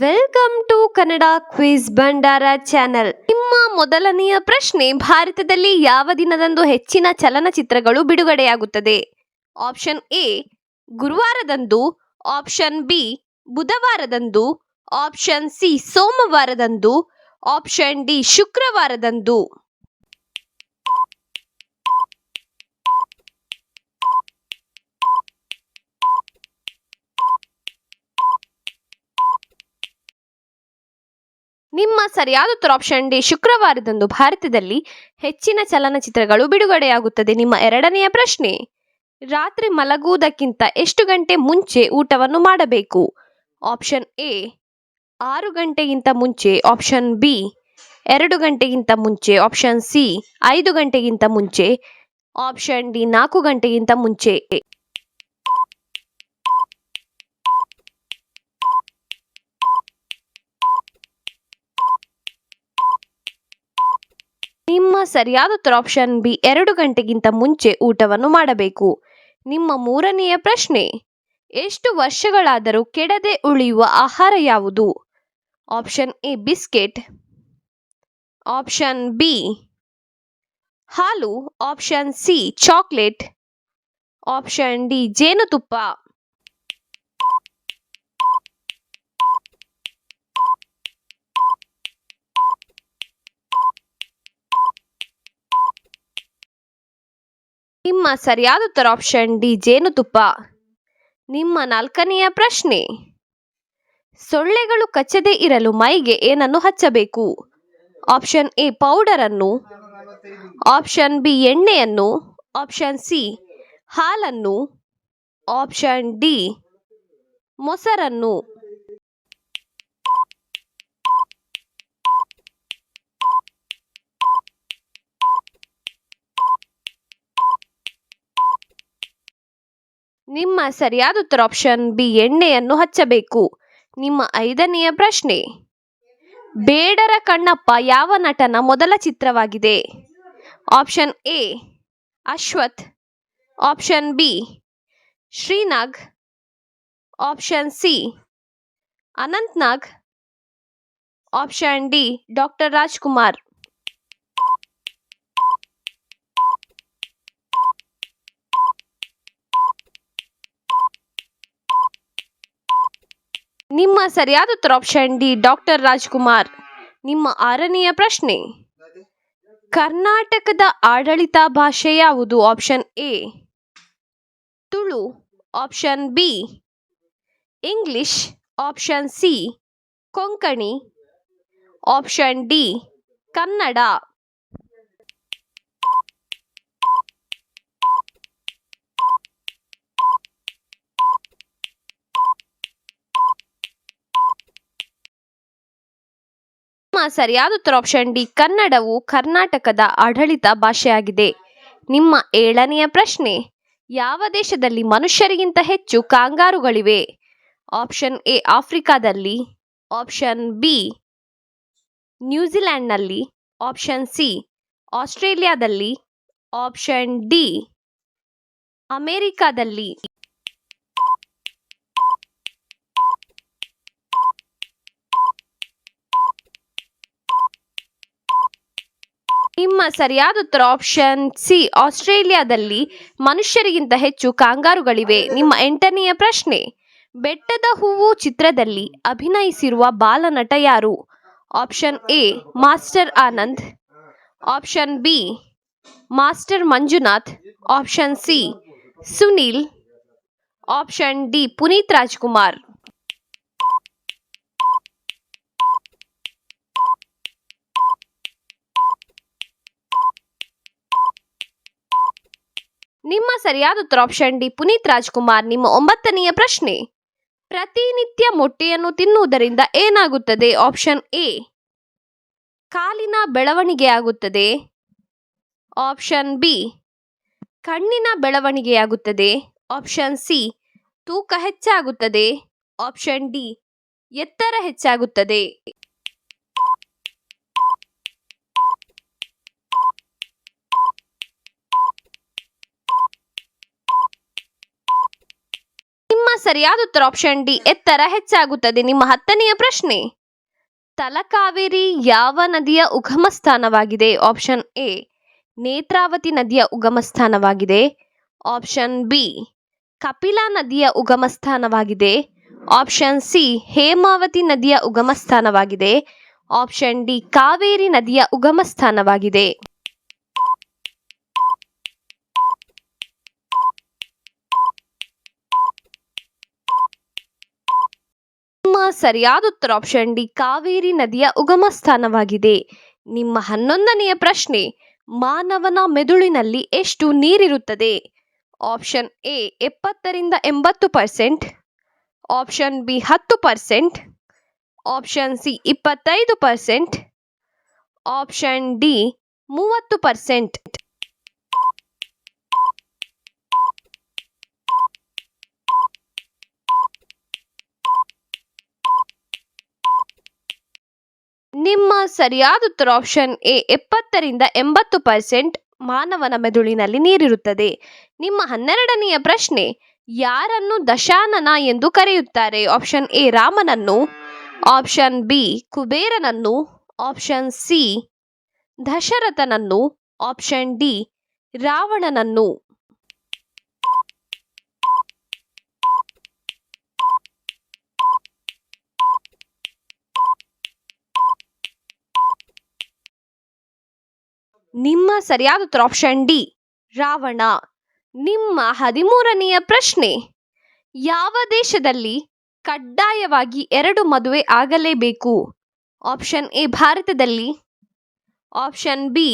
Welcome to Kannada quiz Bhandara channel ನಿಮ್ಮ ಮೊದಲನೆಯ ಪ್ರಶ್ನೆ, ಭಾರತದಲ್ಲಿ ಯಾವ ದಿನದಂದು ಹೆಚ್ಚಿನ ಚಲನಚಿತ್ರಗಳು ಬಿಡುಗಡೆಯಾಗುತ್ತದೆ? ಆಪ್ಷನ್ ಎ ಗುರುವಾರದಂದು. ಆಪ್ಷನ್ ಬಿ ಬುಧವಾರದಂದು. ಆಪ್ಷನ್ ಸಿ ಸೋಮವಾರದಂದು. ಆಪ್ಷನ್ ಡಿ ಶುಕ್ರವಾರದಂದು. ನಿಮ್ಮ ಸರಿಯಾದ ಉತ್ತರ ಆಪ್ಷನ್ ಡಿ ಶುಕ್ರವಾರದಂದು ಭಾರತದಲ್ಲಿ ಹೆಚ್ಚಿನ ಚಲನಚಿತ್ರಗಳು ಬಿಡುಗಡೆಯಾಗುತ್ತದೆ. ನಿಮ್ಮ ಎರಡನೆಯ ಪ್ರಶ್ನೆ, ರಾತ್ರಿ ಮಲಗುವುದಕ್ಕಿಂತ ಎಷ್ಟು ಗಂಟೆ ಮುಂಚೆ ಊಟವನ್ನು ಮಾಡಬೇಕು? ಆಪ್ಷನ್ ಎ ಆರು ಗಂಟೆಗಿಂತ ಮುಂಚೆ. ಆಪ್ಷನ್ ಬಿ ಎರಡು ಗಂಟೆಗಿಂತ ಮುಂಚೆ. ಆಪ್ಷನ್ ಸಿ ಐದು ಗಂಟೆಗಿಂತ ಮುಂಚೆ. ಆಪ್ಷನ್ ಡಿ ನಾಲ್ಕು ಗಂಟೆಗಿಂತ ಮುಂಚೆ. ನಿಮ್ಮ ಸರಿಯಾದ ಉತ್ತರ ಆಪ್ಷನ್ ಬಿ ಎರಡು ಗಂಟೆಗಿಂತ ಮುಂಚೆ ಊಟವನ್ನು ಮಾಡಬೇಕು. ನಿಮ್ಮ ಮೂರನೆಯ ಪ್ರಶ್ನೆ, ಎಷ್ಟು ವರ್ಷಗಳಾದರೂ ಕೆಡದೆ ಉಳಿಯುವ ಆಹಾರ ಯಾವುದು? Option A biscuit option B ಹಾಲು. Option C chocolate option D ಜೇನುತುಪ್ಪ. ನಿಮ್ಮ ಸರಿಯಾದ ಉತ್ತರ ಆಪ್ಷನ್ ಡಿ ಜೇನುತುಪ್ಪ ನಿಮ್ಮ ನಾಲ್ಕನೆಯ ಪ್ರಶ್ನೆ. ಸೊಳ್ಳೆಗಳು ಕಚ್ಚದೆ ಇರಲು ಮೈಗೆ ಏನನ್ನು ಹಚ್ಚಬೇಕು? ಆಪ್ಷನ್ ಎ ಪೌಡರ್ ಅನ್ನು. ಆಪ್ಷನ್ ಬಿ ಎಣ್ಣೆಯನ್ನು. ಆಪ್ಷನ್ ಸಿ ಹಾಲನ್ನು. ಆಪ್ಷನ್ ಡಿ ಮೊಸರನ್ನು. ನಿಮ್ಮ ಸರಿಯಾದ ಉತ್ತರ ಆಪ್ಷನ್ ಬಿ ಎಣ್ಣೆಯನ್ನು ಹಚ್ಚಬೇಕು. ನಿಮ್ಮ ಐದನೆಯ ಪ್ರಶ್ನೆ, ಬೇಡರ ಕಣ್ಣಪ್ಪ ಯಾವ ನಟನ ಮೊದಲ ಚಿತ್ರವಾಗಿದೆ? Option A Ashwath. Option B Srinag. Option C Anantnag. Option D doctor Rajkumar. ನಿಮ್ಮ ಸರಿಯಾದ ಉತ್ತರ ಆಪ್ಷನ್ ಡಿ ಡಾಕ್ಟರ್ ರಾಜ್ಕುಮಾರ್. ನಿಮ್ಮ ಆರನೆಯ ಪ್ರಶ್ನೆ. ಕರ್ನಾಟಕದ ಆಡಳಿತ ಭಾಷೆ ಯಾವುದು? Option A Tulu. Option B English option C Konkani. Option D Kannada. ಸರಿಯಾದ ಉತ್ತರ ಆಪ್ಷನ್ ಡಿ ಕನ್ನಡವು ಕರ್ನಾಟಕದ ಆಡಳಿತ ಭಾಷೆಯಾಗಿದೆ. ನಿಮ್ಮ ಏಳನೆಯ ಪ್ರಶ್ನೆ, ಯಾವ ದೇಶದಲ್ಲಿ ಮನುಷ್ಯರಿಗಿಂತ ಹೆಚ್ಚು ಕಾಂಗಾರುಗಳಿವೆ? ಆಪ್ಷನ್ ಎ ಆಫ್ರಿಕಾದಲ್ಲಿ. ಆಪ್ಷನ್ ಬಿ ನ್ಯೂಜಿಲ್ಯಾಂಡ್ನಲ್ಲಿ. ಆಪ್ಷನ್ ಸಿ ಆಸ್ಟ್ರೇಲಿಯಾದಲ್ಲಿ. ಆಪ್ಷನ್ ಡಿ ಅಮೆರಿಕಾದಲ್ಲಿ. ನಿಮ್ಮ ಸರಿಯಾದ ಉತ್ತರ ಆಪ್ಷನ್ ಸಿ ಆಸ್ಟ್ರೇಲಿಯಾದಲ್ಲಿ ಮನುಷ್ಯರಿಗಿಂತ ಹೆಚ್ಚು ಕಾಂಗಾರುಗಳಿವೆ. ನಿಮ್ಮ ಎಂಟನೆಯ ಪ್ರಶ್ನೆ, ಬೆಟ್ಟದ ಹೂವು ಚಿತ್ರದಲ್ಲಿ ಅಭಿನಯಿಸಿರುವ ಬಾಲನಟ ಯಾರು? Option A master Anand. Option B master Manjunath. Option C Sunil. Option D Puneeth Rajkumar. ನಿಮ್ಮ ಸರಿಯಾದ ಉತ್ತರ ಆಪ್ಷನ್ ಡಿ ಪುನೀತ್ ರಾಜ್ಕುಮಾರ್, ನಿಮ್ಮ ಒಂಬತ್ತನೆಯ ಪ್ರಶ್ನೆ. ಪ್ರತಿನಿತ್ಯ ಮೊಟ್ಟೆಯನ್ನು ತಿನ್ನುವುದರಿಂದ ಏನಾಗುತ್ತದೆ? ಆಪ್ಷನ್ ಎ ಕಾಲಿನ ಬೆಳವಣಿಗೆಯಾಗುತ್ತದೆ ಆಪ್ಷನ್ ಬಿ ಕಣ್ಣಿನ ಬೆಳವಣಿಗೆಯಾಗುತ್ತದೆ ಆಪ್ಷನ್ ಸಿ ತೂಕ ಹೆಚ್ಚಾಗುತ್ತದೆ. ಆಪ್ಷನ್ ಡಿ ಎತ್ತರ ಹೆಚ್ಚಾಗುತ್ತದೆ ನಿಮ್ಮ ಸರಿಯಾದ ಉತ್ತರ ಆಪ್ಷನ್ ಡಿ ಎತ್ತರ ಹೆಚ್ಚಾಗುತ್ತದೆ. ನಿಮ್ಮ ಹತ್ತನೆಯ ಪ್ರಶ್ನೆ, ತಲಕಾವೇರಿ ಯಾವ ನದಿಯ ಉಗಮ ಸ್ಥಾನವಾಗಿದೆ ಆಪ್ಷನ್ ಎ ನೇತ್ರಾವತಿ ನದಿಯ ಉಗಮ ಸ್ಥಾನವಾಗಿದೆ ಆಪ್ಷನ್ ಬಿ ಕಪಿಲಾ ನದಿಯ ಉಗಮ ಸ್ಥಾನವಾಗಿದೆ ಆಪ್ಷನ್ ಸಿ ಹೇಮಾವತಿ ನದಿಯ ಉಗಮ ಸ್ಥಾನವಾಗಿದೆ ಆಪ್ಷನ್ ಡಿ ಕಾವೇರಿ ನದಿಯ ಉಗಮ ಸ್ಥಾನವಾಗಿದೆ ನಿಮ್ಮ ಸರಿಯಾದ ಉತ್ತರ ಆಪ್ಷನ್ ಡಿ, ಕಾವೇರಿ ನದಿಯ ಉಗಮ ಸ್ಥಾನವಾಗಿದೆ. ನಿಮ್ಮ ಹನ್ನೊಂದನೆಯ ಪ್ರಶ್ನೆ, ಮಾನವನ ಮೆದುಳಿನಲ್ಲಿ ಎಷ್ಟು ನೀರಿರುತ್ತದೆ? ಆಪ್ಷನ್ ಎ, ಎಪ್ಪತ್ತರಿಂದ ಎಂಬತ್ತು ಪರ್ಸೆಂಟ್ ಆಪ್ಷನ್ ಬಿ, ಹತ್ತು ಪರ್ಸೆಂಟ್ ಆಪ್ಷನ್ ಸಿ, ಇಪ್ಪತ್ತೈದು ಪರ್ಸೆಂಟ್ ಆಪ್ಷನ್ ಡಿ, ಮೂವತ್ತು ಪರ್ಸೆಂಟ್ ನಿಮ್ಮ ಸರಿಯಾದ ಉತ್ತರ ಆಪ್ಷನ್ ಎ ಎಪ್ಪತ್ತರಿಂದ ಎಂಬತ್ತು ಪರ್ಸೆಂಟ್ ಮಾನವನ ಮೆದುಳಿನಲ್ಲಿ ನೀರಿರುತ್ತದೆ. ನಿಮ್ಮ ಹನ್ನೆರಡನೆಯ ಪ್ರಶ್ನೆ, ಯಾರನ್ನು ದಶಾನನ ಎಂದು ಕರೆಯುತ್ತಾರೆ? ಆಪ್ಷನ್ ಎ, ರಾಮನನ್ನು. ಆಪ್ಷನ್ ಬಿ, ಕುಬೇರನನ್ನು. ಆಪ್ಷನ್ ಸಿ, ದಶರಥನನ್ನು. ಆಪ್ಷನ್ ಡಿ, ರಾವಣನನ್ನು. ನಿಮ್ಮ ಸರಿಯಾದ ಉತ್ತರ ಆಪ್ಷನ್ ಡಿ ರಾವಣ. ನಿಮ್ಮ ಹದಿಮೂರನೆಯ ಪ್ರಶ್ನೆ, ಯಾವ ದೇಶದಲ್ಲಿ ಕಡ್ಡಾಯವಾಗಿ ಎರಡು ಮದುವೆ ಆಗಲೇಬೇಕು? ಆಪ್ಷನ್ ಎ ಭಾರತದಲ್ಲಿ. ಆಪ್ಷನ್ ಬಿ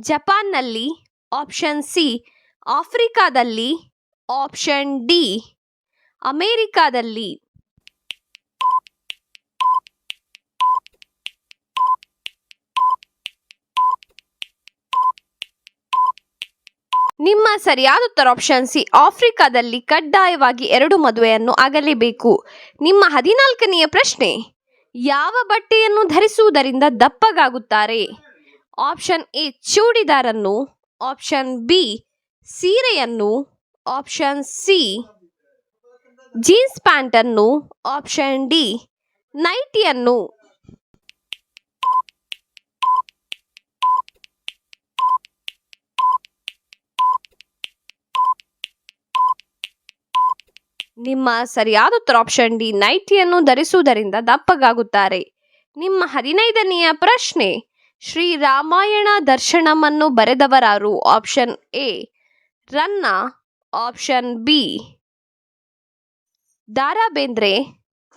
ಜಪಾನ್ನಲ್ಲಿ. ಆಪ್ಷನ್ ಸಿ ಆಫ್ರಿಕಾದಲ್ಲಿ. ಆಪ್ಷನ್ ಡಿ ಅಮೇರಿಕಾದಲ್ಲಿ. ನಿಮ್ಮ ಸರಿಯಾದ ಉತ್ತರ ಆಪ್ಷನ್ ಸಿ ಆಫ್ರಿಕಾದಲ್ಲಿ ಕಡ್ಡಾಯವಾಗಿ ಎರಡು ಮದುವೆಯನ್ನು ಆಗಲೇಬೇಕು. ನಿಮ್ಮ ಹದಿನಾಲ್ಕನೆಯ ಪ್ರಶ್ನೆ, ಯಾವ ಬಟ್ಟೆಯನ್ನು ಧರಿಸುವುದರಿಂದ ದಪ್ಪಗಾಗುತ್ತಾರೆ? ಆಪ್ಷನ್ ಎ ಚೂಡಿದಾರನ್ನು. ಆಪ್ಷನ್ ಬಿ ಸೀರೆಯನ್ನು. ಆಪ್ಷನ್ ಸಿ ಜೀನ್ಸ್ ಪ್ಯಾಂಟನ್ನು ಆಪ್ಷನ್ ಡಿ ನೈಟಿಯನ್ನು ನಿಮ್ಮ ಸರಿಯಾದ ಉತ್ತರ ಆಪ್ಷನ್ ಡಿ ನೈಟಿಯನ್ನು ಧರಿಸುವುದರಿಂದ ದಪ್ಪಗಾಗುತ್ತಾರೆ. ನಿಮ್ಮ ಹದಿನೈದನೆಯ ಪ್ರಶ್ನೆ, ಶ್ರೀ ರಾಮಾಯಣ ದರ್ಶನವನ್ನು ಬರೆದವರಾರು? Option A Ranna. Option B Dara Bendre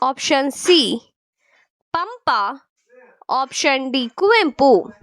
option C Pampa. Option D Kuvempu.